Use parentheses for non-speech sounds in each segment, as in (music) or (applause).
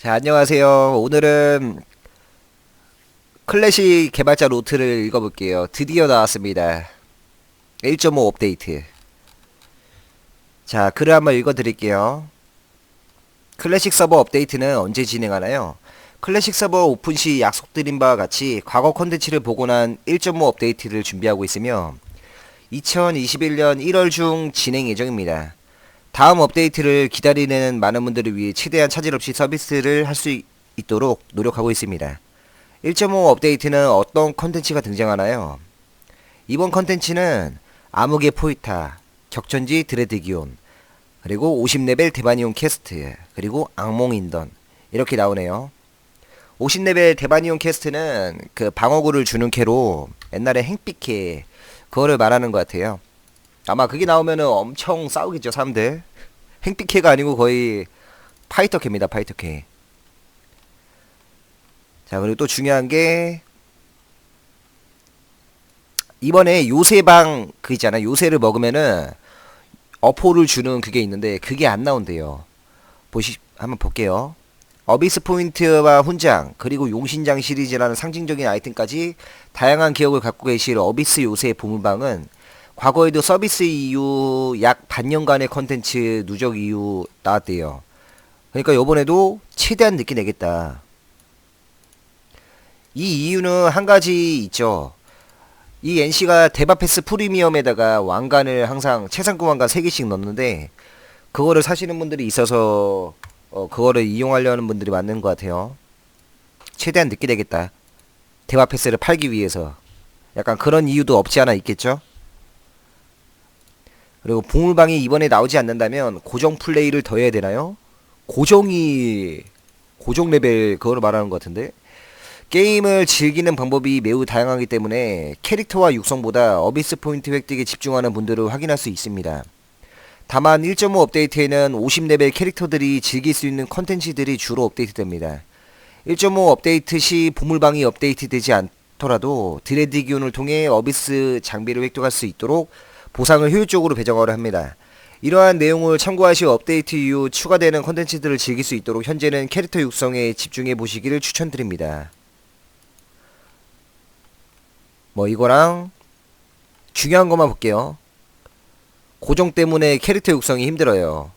자, 안녕하세요. 오늘은 클래식 개발자 노트를 읽어볼게요. 드디어 나왔습니다. 1.5 업데이트. 자, 글을 한번 읽어드릴게요. 클래식 서버 업데이트는 언제 진행하나요? 클래식 서버 오픈 시 약속드린 바와 같이 과거 콘텐츠를 복원한 1.5 업데이트를 준비하고 있으며 2021년 1월 중 진행 예정입니다. 다음 업데이트를 기다리는 많은 분들을 위해 최대한 차질 없이 서비스를 할 수 있도록 노력하고 있습니다. 1.5 업데이트는 어떤 컨텐츠가 등장하나요? 이번 컨텐츠는 암흑의 포이타, 격전지 드레드기온, 그리고 50레벨 데바니온 캐스트, 그리고 악몽 인던 이렇게 나오네요. 50레벨 데바니온 캐스트는 그 방어구를 주는 캐로 옛날에 행삐캐 그거를 말하는 것 같아요. 아마 그게 나오면은 엄청 싸우겠죠 사람들 행피캐가 아니고 거의 파이터캐입니다 파이터캐 자 그리고 또 중요한 게 이번에 요새방 그 있잖아요. 요새를 먹으면은 어포를 주는 그게 있는데 그게 안 나온대요. 보시 한번 볼게요. 어비스 포인트와 훈장 그리고 용신장 시리즈라는 상징적인 아이템까지 다양한 기억을 갖고 계실 어비스 요새 보물방은 과거에도 서비스 이후 약 반년간의 컨텐츠 누적 이후 나왔대요. 그러니까 요번에도 최대한 늦게 내겠다. 이 이유는 한 가지 있죠. 이 NC가 대바패스 프리미엄에다가 왕관을 항상 최상급 왕관 3개씩 넣는데 그거를 사시는 분들이 있어서 어, 그거를 이용하려는 분들이 많은 것 같아요. 최대한 늦게 되겠다. 대바패스를 팔기 위해서. 약간 그런 이유도 없지 않아 있겠죠? 그리고 보물방이 이번에 나오지 않는다면 고정 플레이를 더 해야 되나요? 고정이 고정 레벨 그거를 말하는 것 같은데 게임을 즐기는 방법이 매우 다양하기 때문에 캐릭터와 육성보다 어비스 포인트 획득에 집중하는 분들을 확인할 수 있습니다. 다만 1.5 업데이트에는 50레벨 캐릭터들이 즐길 수 있는 컨텐츠들이 주로 업데이트됩니다. 1.5 업데이트 시 보물방이 업데이트되지 않더라도 드레드 기운을 통해 어비스 장비를 획득할 수 있도록 보상을 효율적으로 배정하려 합니다. 이러한 내용을 참고하시 업데이트 이후 추가되는 컨텐츠들을 즐길 수 있도록 현재는 캐릭터 육성에 집중해 보시기를 추천드립니다. 뭐 이거랑 중요한 것만 볼게요. 고정 때문에 캐릭터 육성이 힘들어요.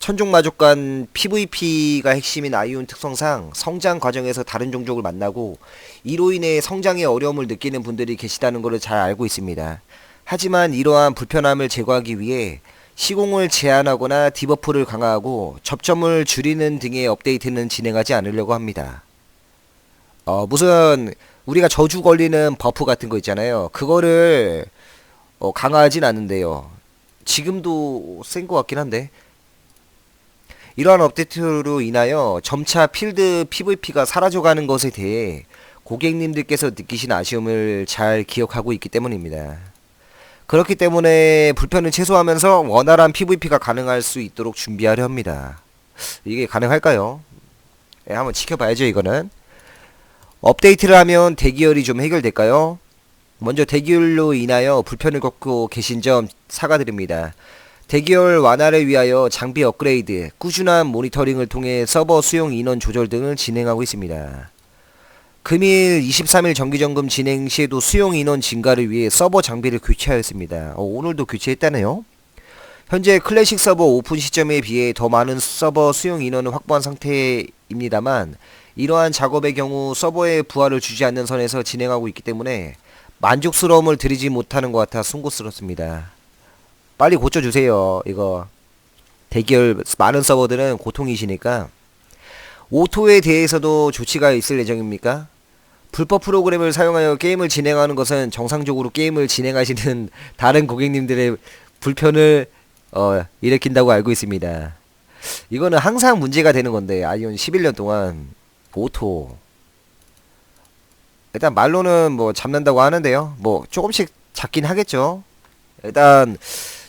천종마족간 PVP가 핵심인 아이온 특성상 성장 과정에서 다른 종족을 만나고 이로 인해 성장의 어려움을 느끼는 분들이 계시다는 것을 잘 알고 있습니다. 하지만 이러한 불편함을 제거하기 위해 시공을 제한하거나 디버프를 강화하고 접점을 줄이는 등의 업데이트는 진행하지 않으려고 합니다. 어, 무슨 우리가 저주 걸리는 버프 같은 거 있잖아요. 그거를 어, 강화하진 않는데요. 지금도 센 것 같긴 한데 이러한 업데이트로 인하여 점차 필드 PVP가 사라져가는 것에 대해 고객님들께서 느끼신 아쉬움을 잘 기억하고 있기 때문입니다. 그렇기 때문에 불편을 최소화하면서 원활한 PVP가 가능할 수 있도록 준비하려 합니다. 이게 가능할까요? 네, 한번 지켜봐야죠 이거는. 업데이트를 하면 대기열이 좀 해결될까요? 먼저 대기열로 인하여 불편을 겪고 계신 점 사과드립니다. 대기열 완화를 위하여 장비 업그레이드, 꾸준한 모니터링을 통해 서버 수용 인원 조절 등을 진행하고 있습니다. 금일 23일 정기점검 진행 시에도 수용 인원 증가를 위해 서버 장비를 교체하였습니다. 어, 오늘도 교체했다네요. 현재 클래식 서버 오픈 시점에 비해 더 많은 서버 수용 인원을 확보한 상태입니다만 이러한 작업의 경우 서버에 부하를 주지 않는 선에서 진행하고 있기 때문에 만족스러움을 드리지 못하는 것 같아 송구스럽습니다. 빨리 고쳐주세요. 이거 대기열 많은 서버들은 고통이시니까 오토에 대해서도 조치가 있을 예정입니까? 불법 프로그램을 사용하여 게임을 진행하는 것은 정상적으로 게임을 진행하시는 (laughs) 다른 고객님들의 불편을 어, 일으킨다고 알고 있습니다. 이거는 항상 문제가 되는 건데 아이온 11년 동안 오토 일단 말로는 뭐 잡는다고 하는데요. 뭐 조금씩 잡긴 하겠죠. 일단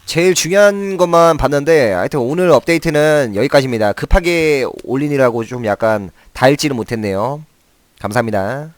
제일 중요한 것만 봤는데 하여튼 오늘 업데이트는 여기까지입니다. 급하게 올린이라고 좀 약간 다 읽지는 못했네요. 감사합니다.